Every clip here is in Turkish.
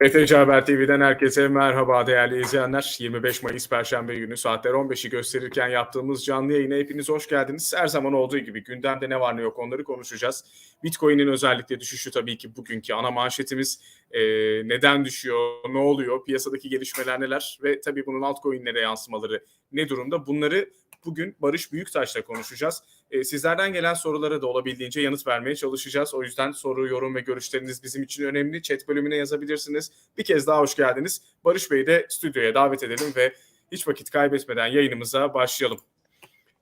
BTC Haber TV'den herkese merhaba değerli izleyenler. 25 Mayıs Perşembe günü saatler 15'i gösterirken yaptığımız canlı yayına hepiniz hoş geldiniz. Her zaman olduğu gibi gündemde ne var ne yok onları konuşacağız. Bitcoin'in özellikle düşüşü tabii ki bugünkü ana manşetimiz. Ee, neden düşüyor, ne oluyor, piyasadaki gelişmeler neler ve tabii bunun altcoin'lere yansımaları ne durumda bunları bugün Barış Büyüktaş'la konuşacağız. Ee, sizlerden gelen sorulara da olabildiğince yanıt vermeye çalışacağız. O yüzden soru, yorum ve görüşleriniz bizim için önemli. Chat bölümüne yazabilirsiniz. Bir kez daha hoş geldiniz. Barış Bey'i de stüdyoya davet edelim ve hiç vakit kaybetmeden yayınımıza başlayalım.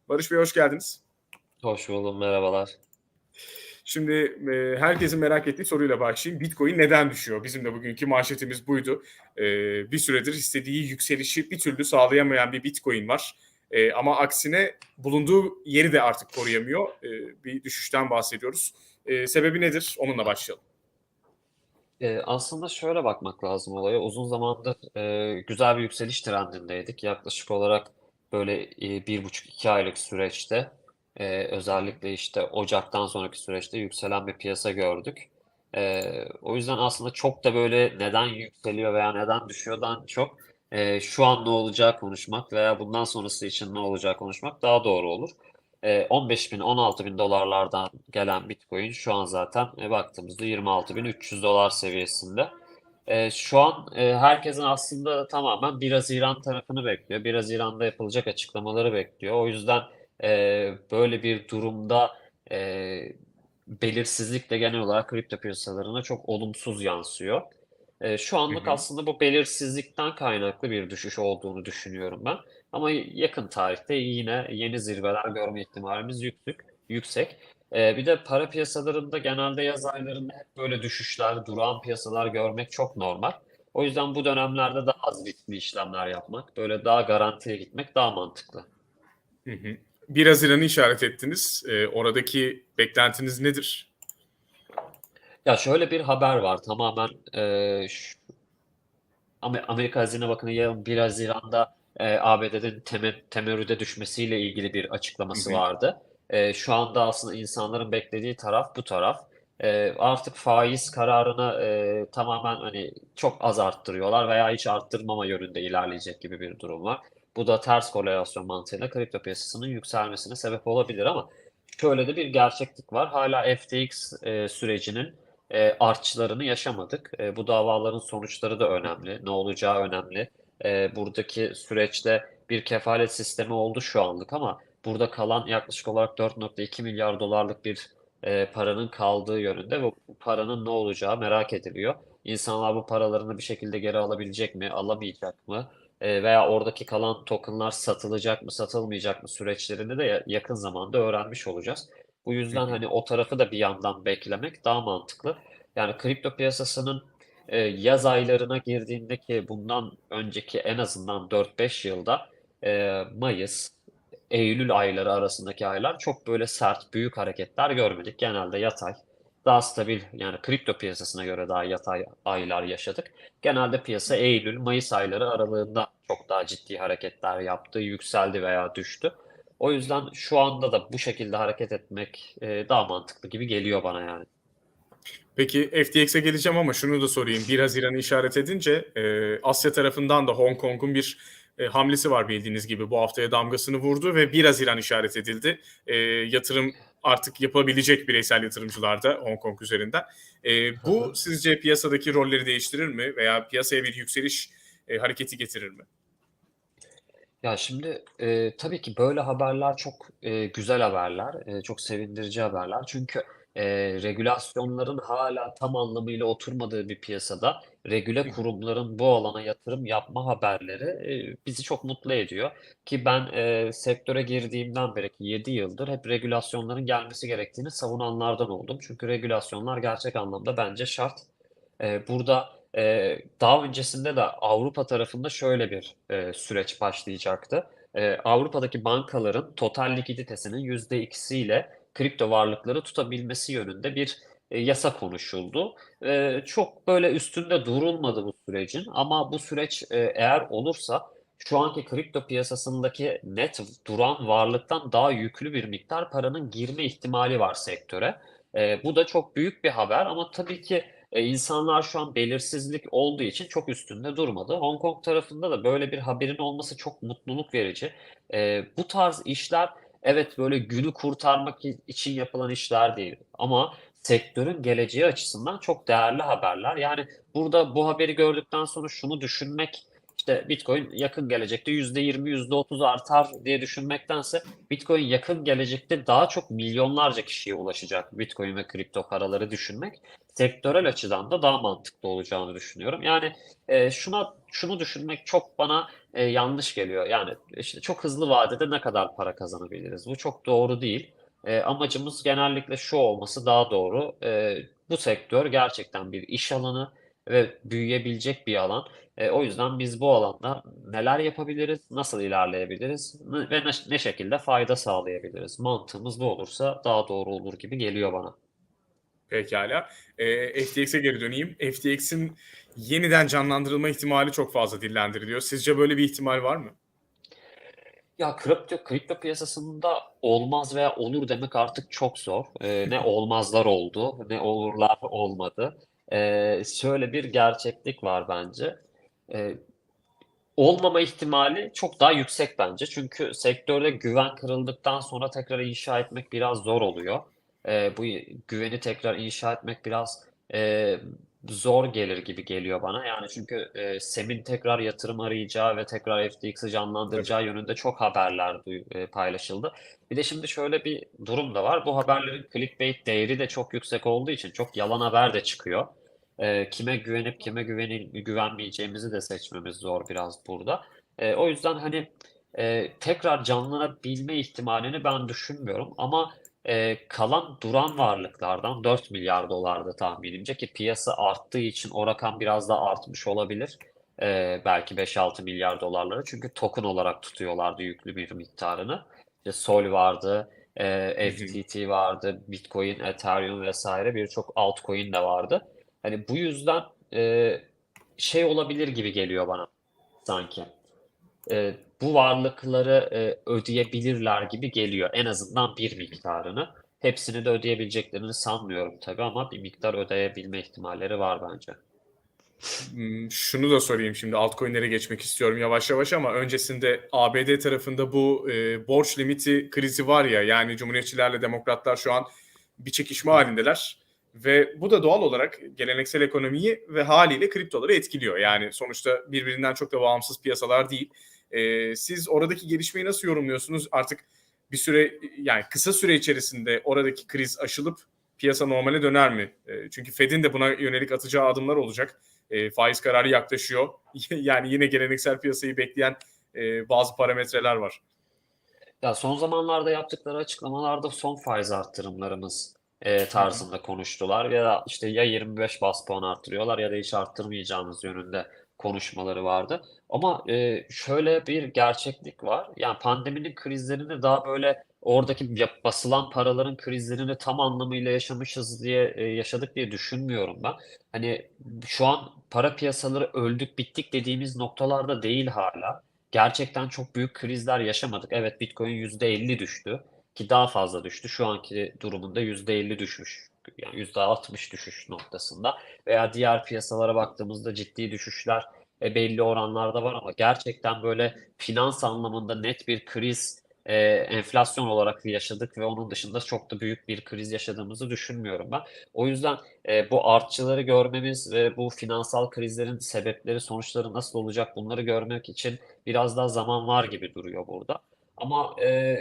Barış Bey hoş geldiniz. Hoş buldum, merhabalar. Şimdi e, herkesin merak ettiği soruyla başlayayım. Bitcoin neden düşüyor? Bizim de bugünkü manşetimiz buydu. E, bir süredir istediği yükselişi bir türlü sağlayamayan bir Bitcoin var. E, ama aksine bulunduğu yeri de artık koruyamıyor. E, bir düşüşten bahsediyoruz. E, sebebi nedir? Onunla başlayalım. Ee, aslında şöyle bakmak lazım olaya. Uzun zamandır e, güzel bir yükseliş trendindeydik. Yaklaşık olarak böyle e, bir buçuk iki aylık süreçte e, özellikle işte Ocak'tan sonraki süreçte yükselen bir piyasa gördük. E, o yüzden aslında çok da böyle neden yükseliyor veya neden düşüyordan çok e, şu an ne olacağı konuşmak veya bundan sonrası için ne olacağı konuşmak daha doğru olur. E, 15 bin, 16 bin dolarlardan gelen Bitcoin şu an zaten e, baktığımızda 26 bin 300 dolar seviyesinde. E, şu an e, herkesin aslında tamamen 1 Haziran tarafını bekliyor. 1 Haziran'da yapılacak açıklamaları bekliyor. O yüzden e, böyle bir durumda e, belirsizlik de genel olarak kripto piyasalarına çok olumsuz yansıyor. E, şu anlık Hı hı. aslında bu belirsizlikten kaynaklı bir düşüş olduğunu düşünüyorum ben. Ama yakın tarihte yine yeni zirveler görme ihtimalimiz yüksek. yüksek. E, bir de para piyasalarında genelde yaz aylarında hep böyle düşüşler, duran piyasalar görmek çok normal. O yüzden bu dönemlerde daha az riskli işlemler yapmak, böyle daha garantiye gitmek daha mantıklı. Hı hı. 1 Haziran'ı işaret ettiniz. E, oradaki beklentiniz nedir? Ya şöyle bir haber var tamamen e, şu- Amer- Amerika Hazine Bakanı yarın 1 Haziran'da e, ABD'nin temer, temerrüde düşmesiyle ilgili bir Hı açıklaması hı. vardı. E, şu anda aslında insanların beklediği taraf bu taraf. E, artık faiz kararını e, tamamen hani çok az arttırıyorlar veya hiç arttırmama yönünde ilerleyecek gibi bir durum var. Bu da ters korelasyon mantığıyla kripto piyasasının yükselmesine sebep olabilir ama şöyle de bir gerçeklik var. Hala FTX e, sürecinin e, artçılarını yaşamadık. E, bu davaların sonuçları da önemli. Ne olacağı önemli. E, buradaki süreçte bir kefalet sistemi oldu şu anlık ama burada kalan yaklaşık olarak 4.2 milyar dolarlık bir e, paranın kaldığı yönünde ve bu paranın ne olacağı merak ediliyor. İnsanlar bu paralarını bir şekilde geri alabilecek mi, alamayacak mı? E, veya oradaki kalan tokenlar satılacak mı, satılmayacak mı süreçlerini de ya- yakın zamanda öğrenmiş olacağız. Bu yüzden hani o tarafı da bir yandan beklemek daha mantıklı. Yani kripto piyasasının e, yaz aylarına girdiğindeki bundan önceki en azından 4-5 yılda e, Mayıs, Eylül ayları arasındaki aylar çok böyle sert, büyük hareketler görmedik. Genelde yatay, daha stabil yani kripto piyasasına göre daha yatay aylar yaşadık. Genelde piyasa Eylül, Mayıs ayları aralığında çok daha ciddi hareketler yaptı, yükseldi veya düştü. O yüzden şu anda da bu şekilde hareket etmek e, daha mantıklı gibi geliyor bana yani. Peki FTX'e geleceğim ama şunu da sorayım. 1 Haziran'ı işaret edince e, Asya tarafından da Hong Kong'un bir e, hamlesi var bildiğiniz gibi. Bu haftaya damgasını vurdu ve 1 Haziran işaret edildi. E, yatırım artık yapabilecek bireysel yatırımcılar da Hong Kong üzerinden. E, bu sizce piyasadaki rolleri değiştirir mi veya piyasaya bir yükseliş e, hareketi getirir mi? Ya şimdi e, tabii ki böyle haberler çok e, güzel haberler, e, çok sevindirici haberler. Çünkü e, regülasyonların hala tam anlamıyla oturmadığı bir piyasada regüle kurumların bu alana yatırım yapma haberleri e, bizi çok mutlu ediyor. Ki ben e, sektöre girdiğimden beri ki 7 yıldır hep regülasyonların gelmesi gerektiğini savunanlardan oldum. Çünkü regülasyonlar gerçek anlamda bence şart. Ee, burada e, daha öncesinde de Avrupa tarafında şöyle bir e, süreç başlayacaktı. Ee, Avrupa'daki bankaların total likiditesinin %2'siyle kripto varlıkları tutabilmesi yönünde bir e, yasa konuşuldu. Ee, çok böyle üstünde durulmadı bu sürecin ama bu süreç e, eğer olursa şu anki kripto piyasasındaki net duran varlıktan daha yüklü bir miktar paranın girme ihtimali var sektöre. Ee, bu da çok büyük bir haber ama tabii ki e, insanlar şu an belirsizlik olduğu için çok üstünde durmadı. Hong Kong tarafında da böyle bir haberin olması çok mutluluk verici. E, bu tarz işler evet böyle günü kurtarmak için yapılan işler değil ama sektörün geleceği açısından çok değerli haberler. Yani burada bu haberi gördükten sonra şunu düşünmek işte Bitcoin yakın gelecekte %20, %30 artar diye düşünmektense Bitcoin yakın gelecekte daha çok milyonlarca kişiye ulaşacak Bitcoin ve kripto paraları düşünmek sektörel açıdan da daha mantıklı olacağını düşünüyorum. Yani e, şuna şunu düşünmek çok bana e, yanlış geliyor. Yani işte çok hızlı vadede ne kadar para kazanabiliriz? Bu çok doğru değil. E, amacımız genellikle şu olması daha doğru. E, bu sektör gerçekten bir iş alanı ve büyüyebilecek bir alan. E, o yüzden biz bu alanda neler yapabiliriz, nasıl ilerleyebiliriz ve ne, ne şekilde fayda sağlayabiliriz? Mantığımız bu olursa daha doğru olur gibi geliyor bana. Pekala. Ee, FTX'e geri döneyim. FTX'in yeniden canlandırılma ihtimali çok fazla dillendiriliyor. Sizce böyle bir ihtimal var mı? Ya kripto, kripto piyasasında olmaz veya olur demek artık çok zor. Ee, ne olmazlar oldu, ne olurlar olmadı. Ee, şöyle bir gerçeklik var bence. Ee, olmama ihtimali çok daha yüksek bence. Çünkü sektörde güven kırıldıktan sonra tekrar inşa etmek biraz zor oluyor. Ee, bu güveni tekrar inşa etmek biraz e, zor gelir gibi geliyor bana. Yani çünkü e, Sem'in tekrar yatırım arayacağı ve tekrar FTX'i canlandıracağı yönünde çok haberler duy- e, paylaşıldı. Bir de şimdi şöyle bir durum da var. Bu haberlerin clickbait değeri de çok yüksek olduğu için çok yalan haber de çıkıyor. E, kime güvenip kime güvenil güvenmeyeceğimizi de seçmemiz zor biraz burada. E, o yüzden hani e, tekrar canlanabilme ihtimalini ben düşünmüyorum ama e, kalan duran varlıklardan 4 milyar dolarda tahminimce ki piyasa arttığı için o rakam biraz daha artmış olabilir. E, belki 5-6 milyar dolarları çünkü token olarak tutuyorlardı yüklü bir miktarını. İşte Sol vardı, e, FTT vardı, Bitcoin, Ethereum vesaire birçok altcoin de vardı. Hani bu yüzden e, şey olabilir gibi geliyor bana sanki. E, bu varlıkları e, ödeyebilirler gibi geliyor. En azından bir miktarını. Hepsini de ödeyebileceklerini sanmıyorum tabii ama bir miktar ödeyebilme ihtimalleri var bence. Hmm, Şunu da sorayım şimdi altcoin'lere geçmek istiyorum yavaş yavaş ama öncesinde ABD tarafında bu e, borç limiti krizi var ya yani Cumhuriyetçilerle Demokratlar şu an bir çekişme halindeler ve bu da doğal olarak geleneksel ekonomiyi ve haliyle kriptoları etkiliyor. Yani sonuçta birbirinden çok da bağımsız piyasalar değil. E, siz oradaki gelişmeyi nasıl yorumluyorsunuz? Artık bir süre yani kısa süre içerisinde oradaki kriz aşılıp piyasa normale döner mi? E, çünkü Fed'in de buna yönelik atacağı adımlar olacak. E, faiz kararı yaklaşıyor. yani yine geleneksel piyasayı bekleyen e, bazı parametreler var. Ya son zamanlarda yaptıkları açıklamalarda son faiz arttırımlarımız e, tarzında konuştular ya işte ya 25 bas puan arttırıyorlar ya da hiç arttırmayacağımız yönünde konuşmaları vardı. Ama e, şöyle bir gerçeklik var. Yani pandeminin krizlerini daha böyle oradaki basılan paraların krizlerini tam anlamıyla yaşamışız diye e, yaşadık diye düşünmüyorum ben. Hani şu an para piyasaları öldük bittik dediğimiz noktalarda değil hala. Gerçekten çok büyük krizler yaşamadık. Evet Bitcoin %50 düştü ki daha fazla düştü. Şu anki durumunda %50 düşmüş. Yani %60 düşüş noktasında. Veya diğer piyasalara baktığımızda ciddi düşüşler e, belli oranlarda var ama gerçekten böyle finans anlamında net bir kriz e, enflasyon olarak yaşadık ve onun dışında çok da büyük bir kriz yaşadığımızı düşünmüyorum ben. O yüzden e, bu artçıları görmemiz ve bu finansal krizlerin sebepleri, sonuçları nasıl olacak bunları görmek için biraz daha zaman var gibi duruyor burada. Ama e,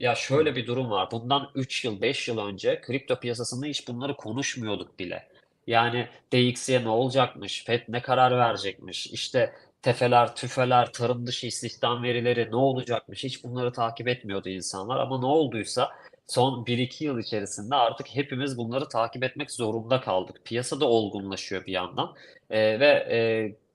ya şöyle bir durum var. Bundan 3 yıl, 5 yıl önce kripto piyasasında hiç bunları konuşmuyorduk bile. Yani DXY'ye ne olacakmış, FED ne karar verecekmiş, işte tefeler, tüfeler, tarım dışı istihdam verileri ne olacakmış hiç bunları takip etmiyordu insanlar. Ama ne olduysa son 1-2 yıl içerisinde artık hepimiz bunları takip etmek zorunda kaldık. Piyasa da olgunlaşıyor bir yandan Ee, ve e,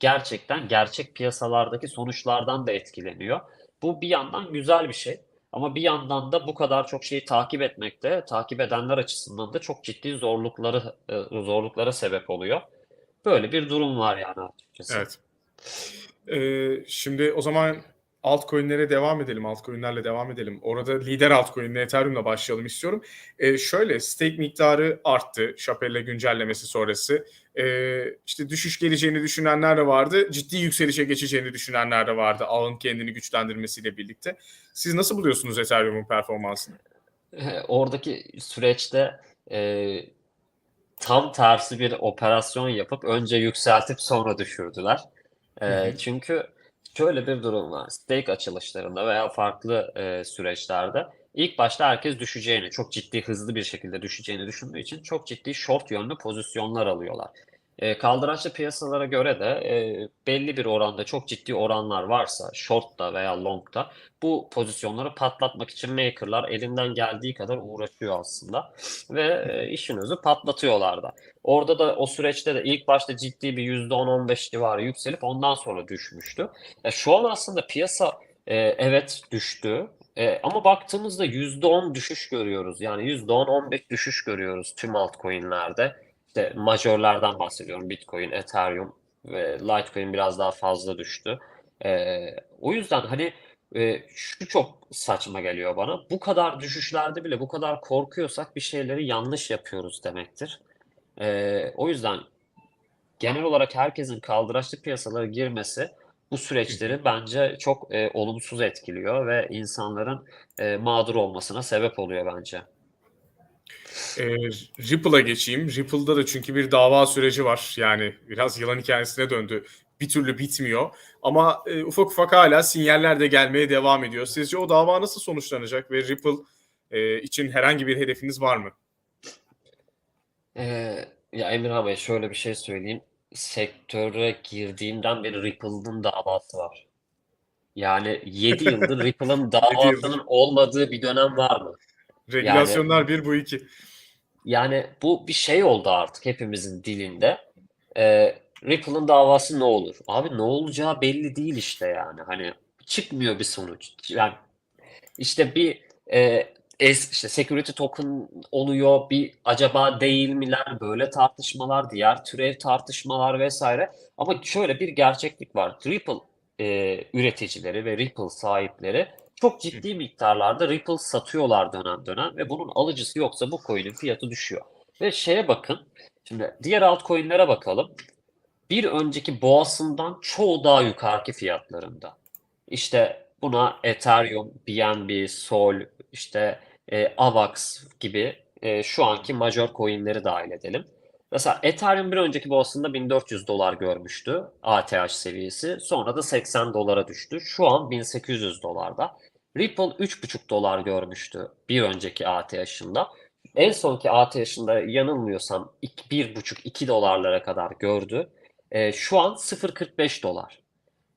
gerçekten gerçek piyasalardaki sonuçlardan da etkileniyor. Bu bir yandan güzel bir şey. Ama bir yandan da bu kadar çok şeyi takip etmekte, takip edenler açısından da çok ciddi zorlukları e, zorluklara sebep oluyor. Böyle bir durum var yani açıkçası. Evet. Ee, şimdi o zaman altcoin'lere devam edelim. Altcoin'lerle devam edelim. Orada lider altcoin'le Ethereum'la başlayalım istiyorum. Ee, şöyle stake miktarı arttı. Şapelle güncellemesi sonrası. Ee, işte düşüş geleceğini düşünenler de vardı. Ciddi yükselişe geçeceğini düşünenler de vardı. Ağın kendini güçlendirmesiyle birlikte. Siz nasıl buluyorsunuz Ethereum'un performansını? Oradaki süreçte e, tam tersi bir operasyon yapıp önce yükseltip sonra düşürdüler. E, Hı hı. çünkü şöyle bir durum var. Stake açılışlarında veya farklı e, süreçlerde ilk başta herkes düşeceğini, çok ciddi hızlı bir şekilde düşeceğini düşündüğü için çok ciddi short yönlü pozisyonlar alıyorlar. E, kaldıraçlı piyasalara göre de e, belli bir oranda çok ciddi oranlar varsa short'ta veya long'ta bu pozisyonları patlatmak için maker'lar elinden geldiği kadar uğraşıyor aslında ve e, işin özü patlatıyorlar da. Orada da o süreçte de ilk başta ciddi bir %10-15 civarı yükselip ondan sonra düşmüştü. Ya şu an aslında piyasa e, evet düştü E, ama baktığımızda %10 düşüş görüyoruz. Yani %10-15 düşüş görüyoruz tüm altcoin'lerde. İşte majorlardan bahsediyorum. Bitcoin, Ethereum ve Litecoin biraz daha fazla düştü. E, o yüzden hani e, şu çok saçma geliyor bana. Bu kadar düşüşlerde bile bu kadar korkuyorsak bir şeyleri yanlış yapıyoruz demektir. E, o yüzden genel olarak herkesin kaldıraçlı piyasalara girmesi bu süreçleri bence çok e, olumsuz etkiliyor ve insanların e, mağdur olmasına sebep oluyor bence. Ee, Ripple'a geçeyim. Ripple'da da çünkü bir dava süreci var. Yani biraz yılan hikayesine döndü. Bir türlü bitmiyor. Ama e, ufak ufak hala sinyaller de gelmeye devam ediyor. Sizce o dava nasıl sonuçlanacak ve Ripple e, için herhangi bir hedefiniz var mı? Ee, ya Emirhan Bey şöyle bir şey söyleyeyim. Sektöre girdiğimden beri Ripple'ın davası var. Yani 7 yıldır Ripple'ın davasının olmadığı bir dönem var mı? Yani Regülasyonlar bir bu iki. yani bu bir şey oldu artık hepimizin dilinde. Ee, Ripple'ın davası ne olur? Abi ne olacağı belli değil işte yani. Hani çıkmıyor bir sonuç. Yani işte bir e, es, işte security token oluyor bir acaba değil miler böyle tartışmalar diğer türev tartışmalar vesaire ama şöyle bir gerçeklik var Ripple e, üreticileri ve Ripple sahipleri çok ciddi miktarlarda Ripple satıyorlar dönem dönem ve bunun alıcısı yoksa bu coin'in fiyatı düşüyor ve şeye bakın şimdi diğer altcoin'lere bakalım bir önceki boğasından çoğu daha yukarıki fiyatlarında. İşte buna Ethereum, BNB, Sol, işte e, AVAX gibi e, şu anki major coinleri dahil edelim. Mesela Ethereum bir önceki boğasında 1400 dolar görmüştü ATH seviyesi. Sonra da 80 dolara düştü. Şu an 1800 dolarda. Ripple 3,5 dolar görmüştü bir önceki ATH'ında. En sonki ATH'ında yanılmıyorsam 1,5-2 dolarlara kadar gördü. E, şu an 0,45 dolar.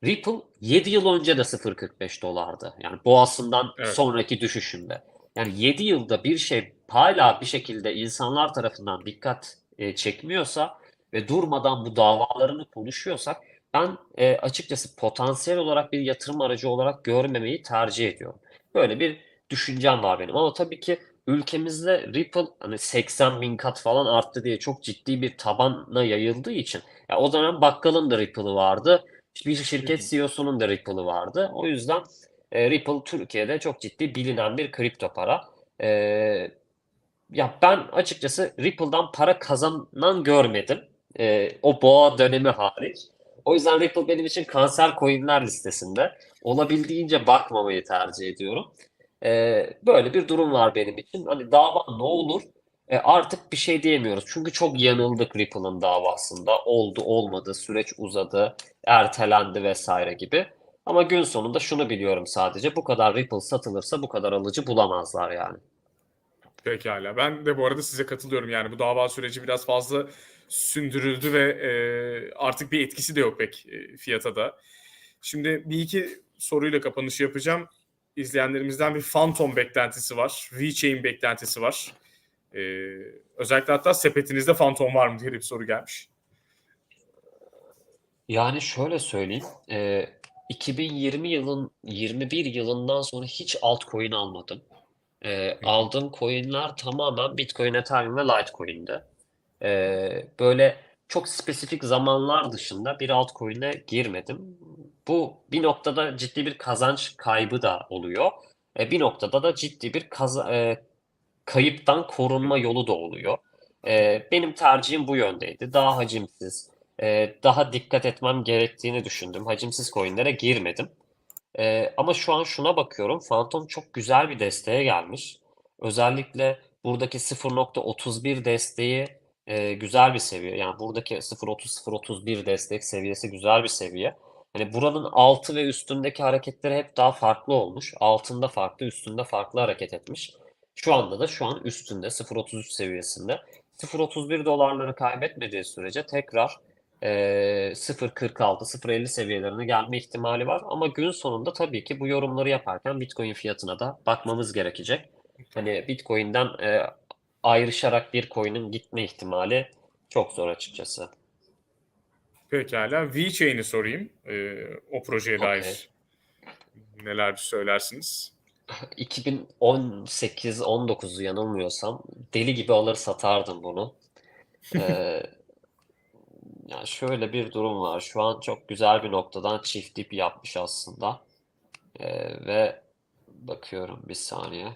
Ripple 7 yıl önce de 0,45 dolardı. Yani boğasından Evet. sonraki düşüşünde. Yani 7 yılda bir şey hala bir şekilde insanlar tarafından dikkat e, çekmiyorsa ve durmadan bu davalarını konuşuyorsak ben e, açıkçası potansiyel olarak bir yatırım aracı olarak görmemeyi tercih ediyorum. Böyle bir düşüncem var benim. Ama tabii ki ülkemizde Ripple hani 80 bin kat falan arttı diye çok ciddi bir tabana yayıldığı için ya o dönem bakkalın da Ripple'ı vardı. Bir şirket CEO'sunun da Ripple'ı vardı. O yüzden e, Ripple Türkiye'de çok ciddi bilinen bir kripto para. E, ya ben açıkçası Ripple'dan para kazanan görmedim. E, o boğa dönemi hariç. O yüzden Ripple benim için kanser coinler listesinde. Olabildiğince bakmamayı tercih ediyorum. E, böyle bir durum var benim için. Hani dava ne olur? E, artık bir şey diyemiyoruz. Çünkü çok yanıldık Ripple'ın davasında. Oldu, olmadı, süreç uzadı, ertelendi vesaire gibi. Ama gün sonunda şunu biliyorum sadece. Bu kadar Ripple satılırsa bu kadar alıcı bulamazlar yani. Pekala. Ben de bu arada size katılıyorum. Yani bu dava süreci biraz fazla sündürüldü ve e, artık bir etkisi de yok pek e, fiyata da. Şimdi bir iki soruyla kapanış yapacağım. İzleyenlerimizden bir Phantom beklentisi var. VeChain beklentisi var. E, özellikle hatta sepetinizde Phantom var mı diye bir soru gelmiş. Yani şöyle söyleyeyim. e, 2020 yılın 21 yılından sonra hiç altcoin almadım. E, aldığım coinler tamamen Bitcoin, Ethereum ve Litecoin'di. E, böyle çok spesifik zamanlar dışında bir altcoin'e girmedim. Bu bir noktada ciddi bir kazanç kaybı da oluyor. E, bir noktada da ciddi bir kaza- e, kayıptan korunma yolu da oluyor. E, benim tercihim bu yöndeydi. Daha hacimsiz, e, daha dikkat etmem gerektiğini düşündüm. Hacimsiz coin'lere girmedim. E, ama şu an şuna bakıyorum. Phantom çok güzel bir desteğe gelmiş. Özellikle buradaki 0.31 desteği e, güzel bir seviye. Yani buradaki 0.30-0.31 destek seviyesi güzel bir seviye. Hani buranın altı ve üstündeki hareketleri hep daha farklı olmuş. Altında farklı, üstünde farklı hareket etmiş. Şu anda da şu an üstünde 0.33 seviyesinde. 0.31 dolarları kaybetmediği sürece tekrar e, 0.46, 0.50 seviyelerine gelme ihtimali var. Ama gün sonunda tabii ki bu yorumları yaparken Bitcoin fiyatına da bakmamız gerekecek. Hani Bitcoin'den e, ayrışarak bir coin'in gitme ihtimali çok zor açıkçası. Pekala. VeChain'i sorayım. Ee, o projeye Okey. dair neler söylersiniz? 2018-19 yanılmıyorsam deli gibi alır satardım bunu. Ee, yani şöyle bir durum var. Şu an çok güzel bir noktadan çift dip yapmış aslında. Ee, ve bakıyorum bir saniye.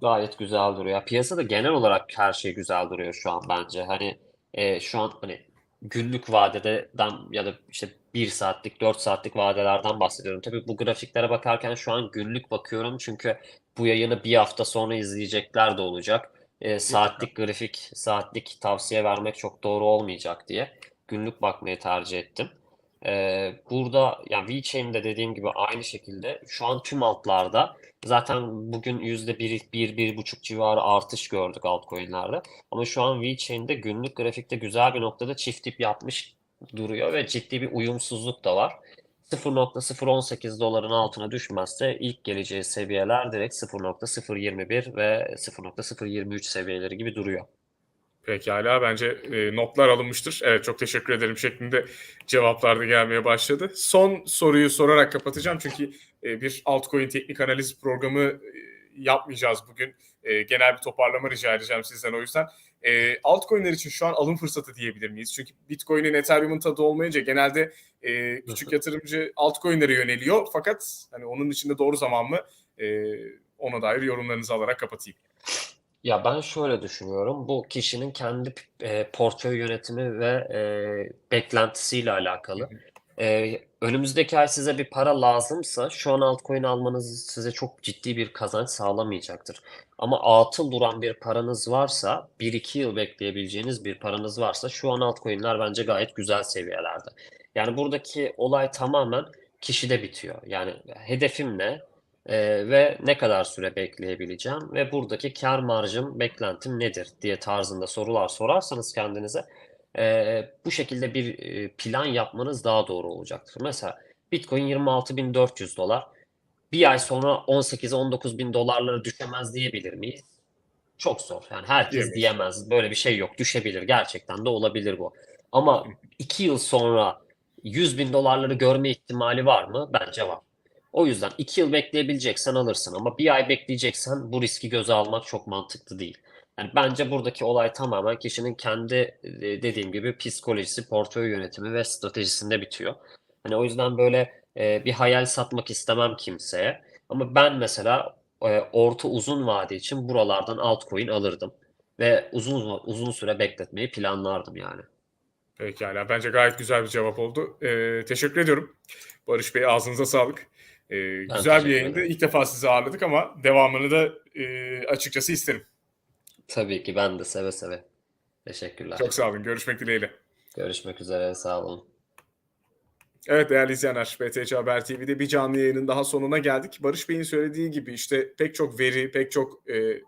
Gayet güzel duruyor. Piyasada genel olarak her şey güzel duruyor şu an bence. Hani e, şu an hani günlük vadeden ya da işte 1 saatlik 4 saatlik vadelerden bahsediyorum. Tabii bu grafiklere bakarken şu an günlük bakıyorum çünkü bu yayını bir hafta sonra izleyecekler de olacak. E, saatlik grafik, saatlik tavsiye vermek çok doğru olmayacak diye günlük bakmayı tercih ettim. E, burada yani VeChain'de dediğim gibi aynı şekilde şu an tüm altlarda zaten bugün yüzde bir, bir, bir buçuk civarı artış gördük altcoin'lerde. Ama şu an VeChain'de günlük grafikte güzel bir noktada çift dip yapmış duruyor ve ciddi bir uyumsuzluk da var. 0.018 doların altına düşmezse ilk geleceği seviyeler direkt 0.021 ve 0.023 seviyeleri gibi duruyor. Pekala. Bence e, notlar alınmıştır. Evet çok teşekkür ederim şeklinde cevaplar da gelmeye başladı. Son soruyu sorarak kapatacağım çünkü e, bir altcoin teknik analiz programı e, yapmayacağız bugün. E, genel bir toparlama rica edeceğim sizden o yüzden. E, altcoin'ler için şu an alım fırsatı diyebilir miyiz? Çünkü Bitcoin'in Ethereum'un tadı olmayınca genelde e, küçük yatırımcı altcoin'lere yöneliyor. Fakat hani onun içinde doğru zaman mı? E, ona dair yorumlarınızı alarak kapatayım. Ya ben şöyle düşünüyorum. Bu kişinin kendi e, portföy yönetimi ve e, beklentisiyle alakalı. E, önümüzdeki ay size bir para lazımsa şu an altcoin almanız size çok ciddi bir kazanç sağlamayacaktır. Ama atıl duran bir paranız varsa, 1-2 yıl bekleyebileceğiniz bir paranız varsa şu an altcoin'ler bence gayet güzel seviyelerde. Yani buradaki olay tamamen kişide bitiyor. Yani hedefim ne? Ee, ve ne kadar süre bekleyebileceğim ve buradaki kar marjım, beklentim nedir diye tarzında sorular sorarsanız kendinize e, bu şekilde bir e, plan yapmanız daha doğru olacaktır. Mesela Bitcoin 26.400 dolar. Bir ay sonra 18-19 bin dolarlara düşemez diyebilir miyiz? Çok zor. Yani herkes Diyemeyiz. diyemez. Böyle bir şey yok. Düşebilir. Gerçekten de olabilir bu. Ama iki yıl sonra 100 bin dolarları görme ihtimali var mı? Bence var. O yüzden 2 yıl bekleyebileceksen alırsın ama bir ay bekleyeceksen bu riski göze almak çok mantıklı değil. Yani bence buradaki olay tamamen kişinin kendi e, dediğim gibi psikolojisi, portföy yönetimi ve stratejisinde bitiyor. Hani o yüzden böyle e, bir hayal satmak istemem kimseye. Ama ben mesela e, orta uzun vade için buralardan altcoin alırdım ve uzun uzun süre bekletmeyi planlardım yani. Pekala. Bence gayet güzel bir cevap oldu. Ee, teşekkür ediyorum. Barış Bey ağzınıza sağlık. Ee, güzel bir yayındı. ederim. İlk defa sizi ağırladık ama devamını da e, açıkçası isterim. Tabii ki ben de seve seve. Teşekkürler. Çok sağ olun. Görüşmek dileğiyle. Görüşmek üzere. Sağ olun. Evet değerli izleyenler, BTC Haber TV'de bir canlı yayının daha sonuna geldik. Barış Bey'in söylediği gibi işte pek çok veri, pek çok e,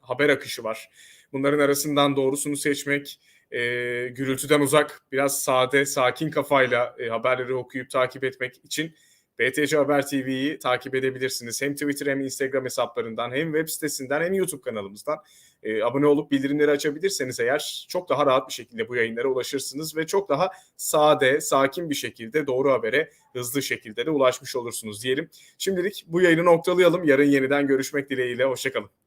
haber akışı var. Bunların arasından doğrusunu seçmek, e, gürültüden uzak, biraz sade, sakin kafayla e, haberleri okuyup takip etmek için BTC Haber TV'yi takip edebilirsiniz. Hem Twitter hem Instagram hesaplarından hem web sitesinden hem YouTube kanalımızdan e, abone olup bildirimleri açabilirseniz eğer çok daha rahat bir şekilde bu yayınlara ulaşırsınız ve çok daha sade, sakin bir şekilde doğru habere hızlı şekilde de ulaşmış olursunuz diyelim. Şimdilik bu yayını noktalayalım. Yarın yeniden görüşmek dileğiyle. Hoşçakalın.